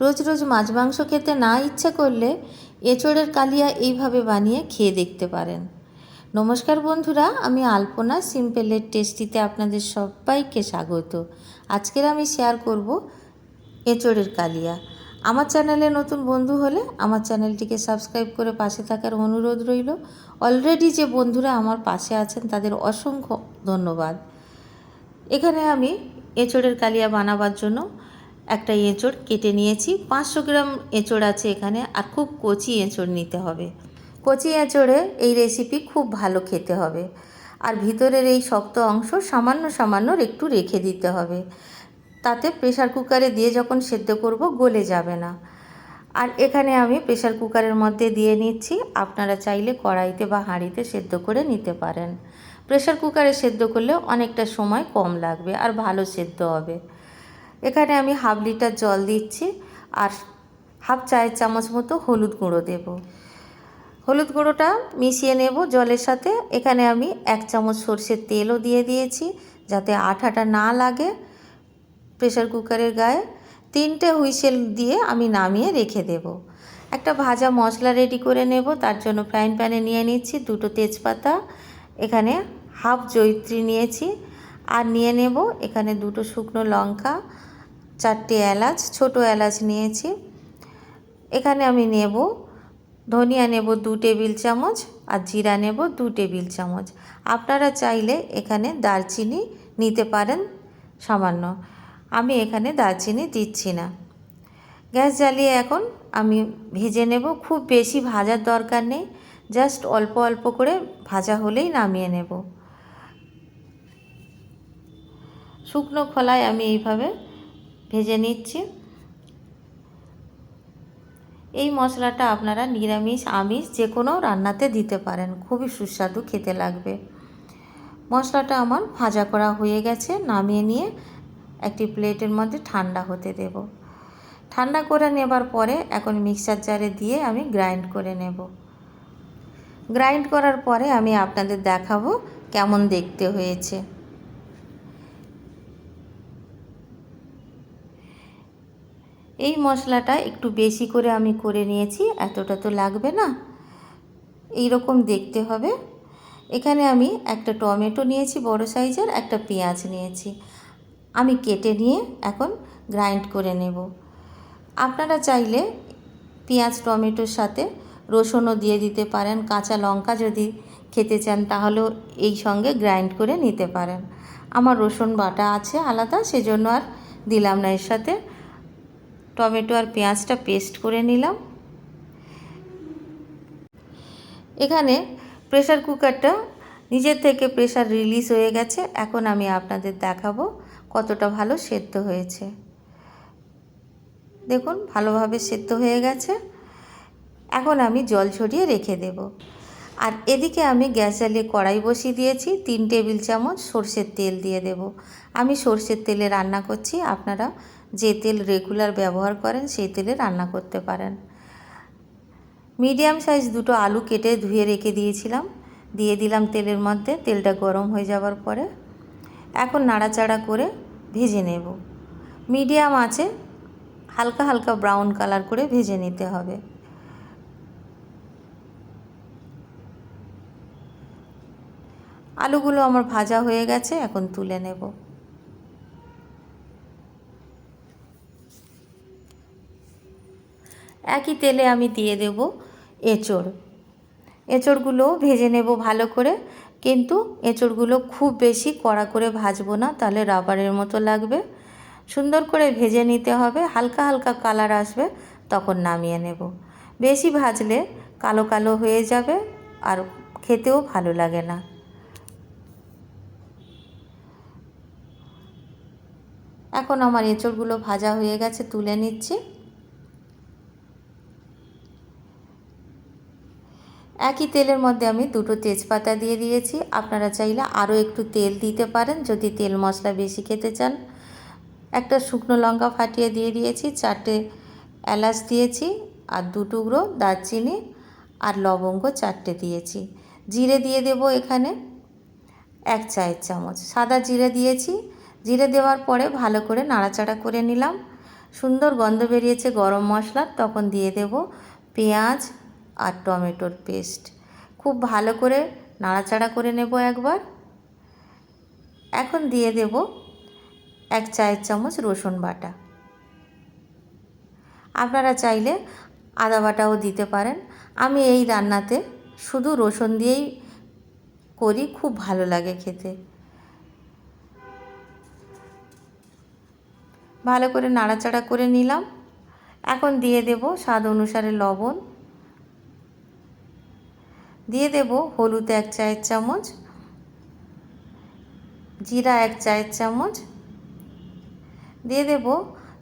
রোজ রোজ মাছ মাংস খেতে না ইচ্ছে করলে এঁচোড়ের কালিয়া এইভাবে বানিয়ে খেয়ে দেখতে পারেন। নমস্কার বন্ধুরা, আমি আলপনা সিম্পলের টেস্টিতে আপনাদের সবাইকে স্বাগত। আজকের আমি শেয়ার করব এঁচোড়ের কালিয়া। আমার চ্যানেলে নতুন বন্ধু হলে আমার চ্যানেলটিকে সাবস্ক্রাইব করে পাশে থাকার অনুরোধ রইল। অলরেডি যে বন্ধুরা আমার পাশে আছেন, তাদের অসংখ্য ধন্যবাদ। এখানে আমি এঁচোড়ের কালিয়া বানাবার জন্য একটা এঁচোড় কেটে নিয়েছি। পাঁচশো গ্রাম এঁচোড় আছে এখানে, আর খুব কচি এঁচোড় নিতে হবে। কচি এঁচোড়ে এই রেসিপি খুব ভালো খেতে হবে। আর ভিতরের এই শক্ত অংশ সামান্য সামান্য একটু রেখে দিতে হবে। তাতে প্রেশার কুকারে দিয়ে যখন সেদ্ধ করব, গলে যাবে না। আর এখানে আমি প্রেশার কুকারের মধ্যে দিয়ে নিচ্ছি। আপনারা চাইলে কড়াইতে বা হাঁড়িতে সেদ্ধ করে নিতে পারেন। প্রেশার কুকারে সেদ্ধ করলে অনেকটা সময় কম লাগবে, আর ভালো সেদ্ধ হবে। এখানে আমি হাফ লিটার জল দিচ্ছি আর হাফ চায়ের চামচ মতো হলুদ গুঁড়ো দেব। হলুদ গুঁড়োটা মিশিয়ে নেব জলের সাথে। এখানে আমি এক চামচ সর্ষের তেলও দিয়ে দিয়েছি যাতে আঠাটা না লাগে প্রেশার কুকারের গায়ে। তিনটে হুইসেল দিয়ে আমি নামিয়ে রেখে দেব। একটা ভাজা মশলা রেডি করে নেব, তার জন্য ফ্রাইং প্যানে নিয়ে নিচ্ছি দুটো তেজপাতা, এখানে হাফ জৈত্রী নিয়েছি। আর নিয়ে নেব এখানে দুটো শুকনো লঙ্কা চারটে এলাচ, ছোট এলাচ নিয়েছি। এখানে আমি নেব ধনিয়া, নেব দু টেবিল চামচ আর জিরা নেব দু টেবিল চামচ। আপনারা চাইলে এখানে দারচিনি নিতে পারেন সামান্য। আমি এখানে দারচিনি দিচ্ছি না। গ্যাস জ্বালিয়ে এখন আমি ভেজে নেব। খুব বেশি ভাজার দরকার নেই। জাস্ট অল্প অল্প করে ভাজা হলেই নামিয়ে নেব। শুকনো খোলায় আমি এইভাবে ভেজে নিচ্ছি। এই মশলাটা আপনারা নিরামিষ, আমিষ যে কোনো রান্নাতে দিতে পারেন। খুবই সুস্বাদু, খেতে লাগবে। মশলাটা আমার ভাজা করা হয়ে গেছে। নামিয়ে নিয়ে একটি প্লেটের মধ্যে ঠান্ডা হতে দেব। ঠান্ডা করে নেবার পরে এখন মিক্সার জারে দিয়ে আমি গ্রাইন্ড করে নেব। গ্রাইন্ড করার পরে আমি আপনাদের দেখাবো কেমন দেখতে হয়েছে। এই মশলাটা একটু বেশি করে আমি করে নিয়েছি, এতটা তো লাগবে না। এই রকম দেখতে হবে। এখানে আমি একটা টমেটো নিয়েছি বড় সাইজের, একটা পেঁয়াজ নিয়েছি। আমি কেটে নিয়ে এখন গ্রাইন্ড করে নেব। আপনারা চাইলে পেঁয়াজ, টমেটোর সাথে রসুনও দিয়ে দিতে পারেন, কাঁচা লঙ্কা যদি খেতে চান তাহলেও এই সঙ্গে গ্রাইন্ড করে নিতে পারেন। আমার রসুন বাটা আছে আলাদা, সেজন্য আর দিলাম না এর সাথে। টমেটো আর পেঁয়াজটা পেস্ট করে নিলাম। এখানে প্রেশার কুকারটা নিজের থেকে প্রেশার রিলিজ হয়ে গেছে। এখন আমি আপনাদের দেখাবো কতটা ভালো সেদ্ধ হয়েছে। দেখুন, ভালোভাবে সেদ্ধ হয়ে গেছে। এখন আমি জল ছড়িয়ে রেখে দেব। আর এদিকে আমি গ্যাস জ্বালিয়ে কড়াই বসিয়ে দিয়েছি। তিন টেবিল চামচ সর্ষের তেল দিয়ে দেব। আমি সর্ষের তেলে রান্না করছি, আপনারা যে তেল রেগুলার ব্যবহার করেন সেই তেলে রান্না করতে পারেন। মিডিয়াম সাইজ দুটো আলু কেটে ধুয়ে রেখে দিয়েছিলাম। দিয়ে দিলাম তেলের মধ্যে, তেলটা গরম হয়ে যাওয়ার পরে এখন নাড়াচাড়া করে ভেজে নেব। মিডিয়াম আছে হালকা হালকা ব্রাউন কালার করে ভেজে নিতে হবে। আলুগুলো আমার ভাজা হয়ে গেছে, এখন তুলে নেব। একই তেলে আমি দিয়ে দেব এঁচড়। এঁচড়গুলো ভেজে নেব ভালো করে। কিন্তু এঁচড়গুলো খুব বেশি কড়া করে ভাজবো না, তাহলে রাবারের মতো লাগবে। সুন্দর করে ভেজে নিতে হবে, হালকা হালকা কালার আসবে, তখন নামিয়ে নেব। বেশি ভাজলে কালো কালো হয়ে যাবে আর খেতেও ভালো লাগে না। এখন আমার এঁচড়গুলো ভাজা হয়ে গেছে, তুলে নিচ্ছি। একই তেলের মধ্যে আমি দুটো তেজপাতা দিয়ে দিয়েছি। আপনারা চাইলে আরও একটু তেল দিতে পারেন যদি তেল মশলা বেশি খেতে চান। একটা শুকনো লঙ্কা ফাটিয়ে দিয়ে দিয়েছি, চারটে এলাচ দিয়েছি আর দু টুকরো দারচিনি আর লবঙ্গ চারটে দিয়েছি। জিরে দিয়ে দেব এখানে এক চায়ের চামচ। সাদা জিরে দিয়েছি। জিরে দেওয়ার পরে ভালো করে নাড়াচাড়া করে নিলাম। সুন্দর গন্ধ বেরিয়েছে গরম মশলার, তখন দিয়ে দেব পেঁয়াজ আর টমেটোর পেস্ট। খুব ভালো করে নাড়াচাড়া করে নেব একবার। এখন দিয়ে দেব এক চায়ের চামচ রসুন বাটা। আপনারা চাইলে আদা বাটাও দিতে পারেন। আমি এই রান্নাতে শুধু রসুন দিয়েই করি, খুব ভালো লাগে খেতে। ভালো করে নাড়াচাড়া করে নিলাম। এখন দিয়ে দেব স্বাদ অনুসারে লবণ। দিয়ে দেব হলুদ এক চায়ের চামচ, জিরা এক চায়ের চামচ, দিয়ে দেব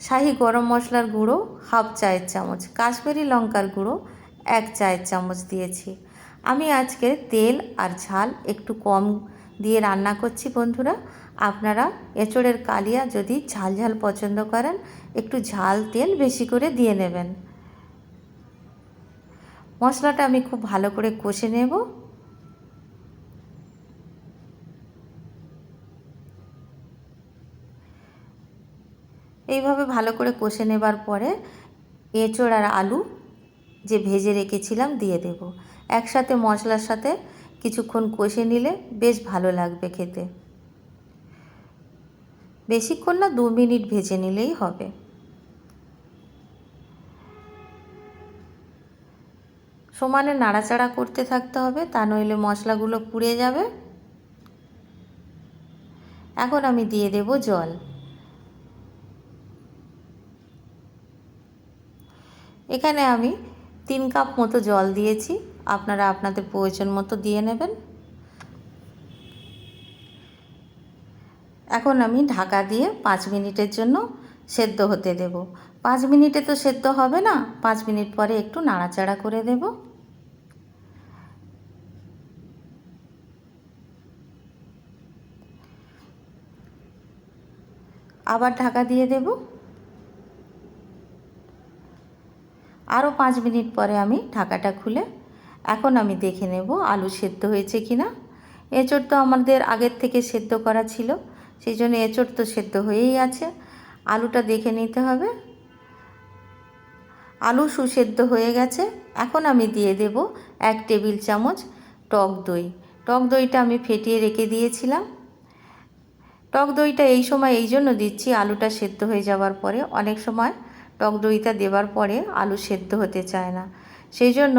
শাহি গরম মশলার গুঁড়ো হাফ চায়ের চামচ, কাশ্মীরি লঙ্কার গুঁড়ো এক চায়ের চামচ দিয়েছি। আমি আজকে তেল আর ঝাল একটু কম দিয়ে রান্না করছি বন্ধুরা। আপনারা এঁচড়ের কালিয়া যদি ঝাল ঝাল পছন্দ করেন, একটু ঝাল তেল বেশি করে দিয়ে নেবেন। মশলাটা আমি খুব ভালো করে কষে নেব। এইভাবে ভালো করে কষে নেবার পরে এঁচড় আর আলু যে ভেজে রেখেছিলাম দিয়ে দেব। একসাথে মশলার সাথে কিছুক্ষণ কষে নিলে বেশ ভালো লাগবে খেতে। বেশিক্ষণ না দু মিনিট ভেজে নিলেই হবে। সমানে নাড়াচাড়া করতে থাকতে হবে, তা নইলে মশলাগুলো পুড়ে যাবে। এখন আমি দিয়ে দেব জল। এখানে আমি তিন কাপ মতো জল দিয়েছি, আপনারা আপনাদের প্রয়োজন মতো দিয়ে নেবেন। এখন আমি ঢাকা দিয়ে পাঁচ মিনিটের জন্য সেদ্ধ হতে দেব। পাঁচ মিনিটে তো সেদ্ধ হবে না, পাঁচ মিনিট পরে একটু নাড়াচাড়া করে দেব। আবার ঢাকা দিয়ে দেব। আরও পাঁচ মিনিট পরে আমি ঢাকাটা খুলে, এখন আমি দেখে নেব আলু সেদ্ধ হয়েছে কি না এঁচড় তো আমাদের আগের থেকে সেদ্ধ করা ছিল, সেই জন্য এঁচড় তো সেদ্ধ হয়েই আছে। আলুটা দেখে নিতে হবে। আলু সুসেদ্ধ হয়ে গেছে। এখন আমি দিয়ে দেব এক টেবিল চামচ টক দই। টক দইটা আমি ফেটিয়ে রেখে দিয়েছিলাম। টক দইটা এই সময় এই জন্য দিচ্ছি, আলুটা সেদ্ধ হয়ে যাওয়ার পরে। অনেক সময় টক দইটা দেওয়ার পরে আলু সেদ্ধ হতে চায় না। সেই জন্য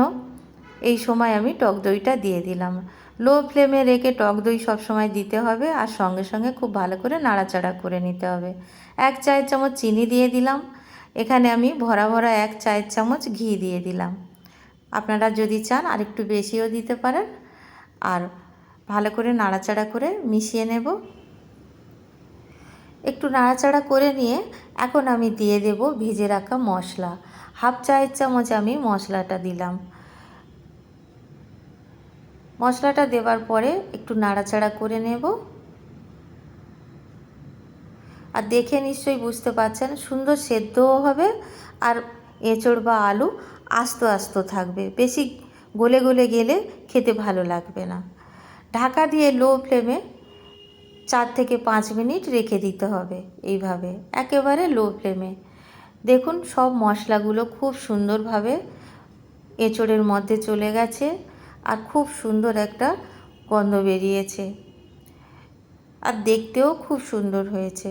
এই সময় আমি টক দইটা দিয়ে দিলাম। লো ফ্লেমে রেখে টক দই সবসময় দিতে হবে আর সঙ্গে সঙ্গে খুব ভালো করে নাড়াচাড়া করে নিতে হবে। এক চায়ের চামচ চিনি দিয়ে দিলাম। এখানে আমি ভরা ভরা এক চায়ের চামচ ঘি দিয়ে দিলাম। আপনারা যদি চান আর একটু বেশিও দিতে পারেন। আর ভালো করে নাড়াচাড়া করে মিশিয়ে নেব। একটু নাড়াচাড়া করে নিয়ে এখন আমি দিয়ে দেব ভেজে রাখা মশলা। হাফ চায়ের চামচ আমি মশলাটা দিলাম। মশলাটা দেওয়ার পরে একটু নাড়াচাড়া করে নেব। আর দেখে নিশ্চয়ই বুঝতে পারছেন, সুন্দর সেদ্ধও হবে আর এঁচড় বা আলু আস্ত আস্ত থাকবে। বেশি গলে গলে গেলে খেতে ভালো লাগবে না। ঢাকা দিয়ে লো ফ্লেমে চার থেকে পাঁচ মিনিট রেখে দিতে হবে এইভাবে, একেবারে লো ফ্লেমে। দেখুন সব মশলাগুলো খুব সুন্দরভাবে এঁচড়ের মধ্যে চলে গেছে। আর খুব সুন্দর একটা গন্ধ বেরিয়েছে। আর দেখতেও খুব সুন্দর হয়েছে।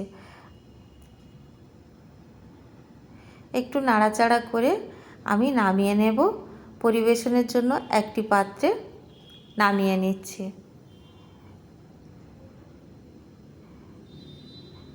একটু নাড়াচাড়া করে আমি নামিয়ে নেব। পরিবেশনের জন্য একটি পাত্রে নামিয়ে নিচ্ছি।